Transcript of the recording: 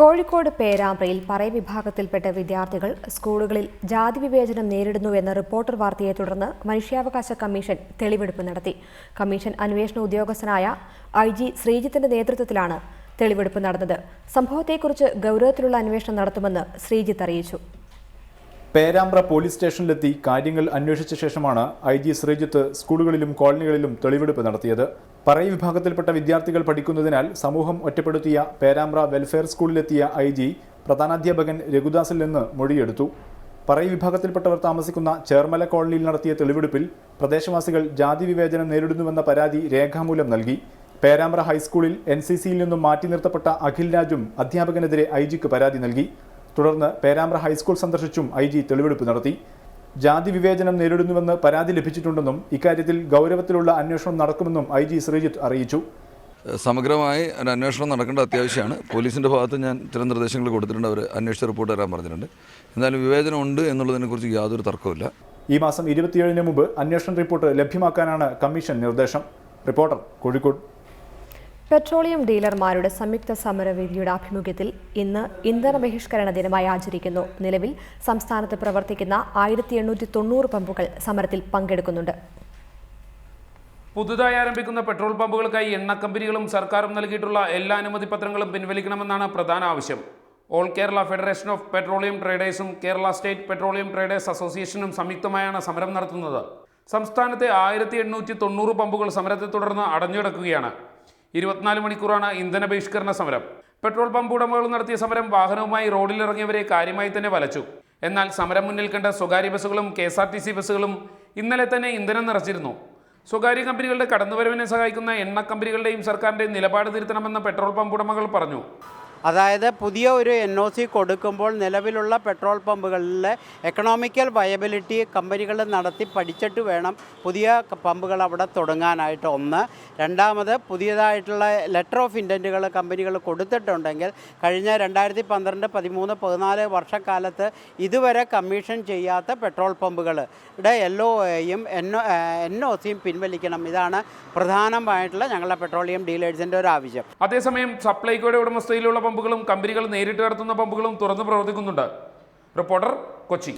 കോഴിക്കോട് പേരാമ്പ്രയിൽ പറയ വിഭാഗത്തിൽപ്പെട്ട വിദ്യാർത്ഥികൾ സ്കൂളുകളിൽ ജാതി വിവേചനം നേരിടുന്നു എന്ന റിപ്പോർട്ടർ വാർത്തയെ തുടർന്ന് മനുഷ്യാവകാശ കമ്മീഷൻ തെളിവെടുപ്പ് നടത്തി. കമ്മീഷൻ അന്വേഷണ ഉദ്യോഗസ്ഥനായ ഐ ജി ശ്രീജിത്തിന്റെ നേതൃത്വത്തിലാണ് തെളിവെടുപ്പ് നടന്നത്. സംഭവത്തെക്കുറിച്ച് ഗൗരവത്തിലുള്ള അന്വേഷണം നടത്തുമെന്ന് ശ്രീജിത്ത് അറിയിച്ചു. പേരാമ്പ്ര പോലീസ് സ്റ്റേഷനിലെത്തി കാര്യങ്ങൾ അന്വേഷിച്ച ശേഷമാണ് ഐ ജി ശ്രീജിത്ത് സ്കൂളുകളിലും കോളനികളിലും തെളിവെടുപ്പ് നടത്തിയത്. പറയ വിഭാഗത്തിൽപ്പെട്ട വിദ്യാർത്ഥികൾ പഠിക്കുന്നതിനാൽ സമൂഹം ഒറ്റപ്പെടുത്തിയ പേരാമ്പ്ര വെൽഫെയർ സ്കൂളിലെത്തിയ ഐ ജി പ്രധാനാധ്യാപകൻ രഘുദാസിൽ നിന്ന് മൊഴിയെടുത്തു. പറയ വിഭാഗത്തിൽപ്പെട്ടവർ താമസിക്കുന്ന ചേർമല കോളനിയിൽ നടത്തിയ തെളിവെടുപ്പിൽ പ്രദേശവാസികൾ ജാതി വിവേചനം നേരിടുന്നുവെന്ന പരാതി രേഖാമൂലം നൽകി. പേരാമ്പ്ര ഹൈസ്കൂളിൽ എൻ സി സിയിൽ നിന്നും മാറ്റി നിർത്തപ്പെട്ട അഖിൽ രാജും അധ്യാപകനെതിരെ ഐ ജിക്ക് പരാതി നൽകി. തുടർന്ന് പേരാമ്പ്ര ഹൈസ്കൂൾ സന്ദർശിച്ചും ഐ ജി തെളിവെടുപ്പ് നടത്തി. ജാതി വിവേചനം നേരിടുന്നുവെന്ന് പരാതി ലഭിച്ചിട്ടുണ്ടെന്നും ഇക്കാര്യത്തിൽ ഗൗരവത്തിലുള്ള അന്വേഷണം നടക്കുമെന്നും ഐ ജി ശ്രീജിത്ത് അറിയിച്ചു. സമഗ്രമായി ഒരു അന്വേഷണം നടക്കേണ്ട അത്യാവശ്യമാണ്. പോലീസിന്റെ ഭാഗത്ത് ഞാൻ ചില നിർദ്ദേശങ്ങൾ കൊടുത്തിട്ടുണ്ട്. അവർ അന്വേഷിച്ച റിപ്പോർട്ട് തരാൻ പറഞ്ഞിട്ടുണ്ട്. എന്തായാലും വിവേചനം ഉണ്ട് എന്നുള്ളതിനെക്കുറിച്ച് യാതൊരു തർക്കവുമില്ല. ഈ മാസം ഇരുപത്തിയേഴിന് മുമ്പ് അന്വേഷണ റിപ്പോർട്ട് ലഭ്യമാക്കാനാണ് കമ്മീഷൻ നിർദ്ദേശം. റിപ്പോർട്ടർ കോഴിക്കോട്. പെട്രോളിയം ഡീലർമാരുടെ സംയുക്ത സമരവേദിയുടെ ആഭിമുഖ്യത്തിൽ ഇന്ന് ഇന്ധന ബഹിഷ്കരണ ദിനമായി ആചരിക്കുന്നു. നിലവിൽ സംസ്ഥാനത്ത് പ്രവർത്തിക്കുന്ന ആയിരത്തി എണ്ണൂറ്റി തൊണ്ണൂറ് പമ്പുകൾ സമരത്തിൽ പങ്കെടുക്കുന്നുണ്ട്. പുതുതായി ആരംഭിക്കുന്ന പെട്രോൾ പമ്പുകൾക്കായി എണ്ണ കമ്പനികളും സർക്കാരും നൽകിയിട്ടുള്ള എല്ലാ അനുമതി പത്രങ്ങളും പിൻവലിക്കണമെന്നാണ് പ്രധാന ആവശ്യം. All Kerala federation of petroleum ട്രേഡേഴ്സും Kerala state petroleum traders അസോസിയേഷനും സംയുക്തമായാണ് സമരം നടത്തുന്നത്. സംസ്ഥാനത്തെ ആയിരത്തി എണ്ണൂറ്റി തൊണ്ണൂറ് പമ്പുകൾ സമരത്തെ തുടർന്ന് അടഞ്ഞുകിടക്കുകയാണ്. ഇരുപത്തിനാല് മണിക്കൂറാണ് ഇന്ധന ബഹിഷ്കരണ സമരം. പെട്രോൾ പമ്പ് ഉടമകൾ നടത്തിയ സമരം വാഹനവുമായി റോഡിലിറങ്ങിയവരെ കാര്യമായി തന്നെ വലച്ചു. എന്നാൽ സമരം മുന്നിൽ കണ്ട സ്വകാര്യ ബസ്സുകളും K S R T C ബസ്സുകളും ഇന്നലെ തന്നെ ഇന്ധനം നിറച്ചിരുന്നു. സ്വകാര്യ കമ്പനികളുടെ കടന്നുവരവിനെ സഹായിക്കുന്ന എണ്ണ കമ്പനികളുടെയും സർക്കാരിന്റെയും നിലപാട് തിരുത്തണമെന്ന് പെട്രോൾ പമ്പ് ഉടമകൾ പറഞ്ഞു. അതായത് പുതിയ ഒരു എൻ ഒ സി കൊടുക്കുമ്പോൾ നിലവിലുള്ള പെട്രോൾ പമ്പുകളിലെ എക്കണോമിക്കൽ വയബിലിറ്റി കമ്പനികൾ നടത്തി പഠിച്ചിട്ട് വേണം പുതിയ പമ്പുകൾ അവിടെ തുടങ്ങാനായിട്ട്. ഒന്ന്. രണ്ടാമത് പുതിയതായിട്ടുള്ള ലെറ്റർ ഓഫ് ഇന്റന്റുകൾ കമ്പനികൾ കൊടുത്തിട്ടുണ്ടെങ്കിൽ കഴിഞ്ഞ രണ്ടായിരത്തി പന്ത്രണ്ട് പതിമൂന്ന് പതിനാല് വർഷക്കാലത്ത് ഇതുവരെ കമ്മീഷൻ ചെയ്യാത്ത പെട്രോൾ പമ്പുകളുടെ എൽ ഒ എയും എൻ ഒ സിയും പിൻവലിക്കണം. ഇതാണ് പ്രധാനമായിട്ടുള്ള ഞങ്ങളുടെ പെട്രോളിയം ഡീലേഴ്സിന്റെ ഒരു ആവശ്യം. അതേസമയം സപ്ലൈകോയുടെ ഉടമസ്ഥയിലുള്ള പമ്പുകളും കമ്പനികൾ നേരിട്ട് നടത്തുന്ന പമ്പുകളും തുറന്ന് പ്രവർത്തിക്കുന്നുണ്ട്. റിപ്പോർട്ടർ കൊച്ചി.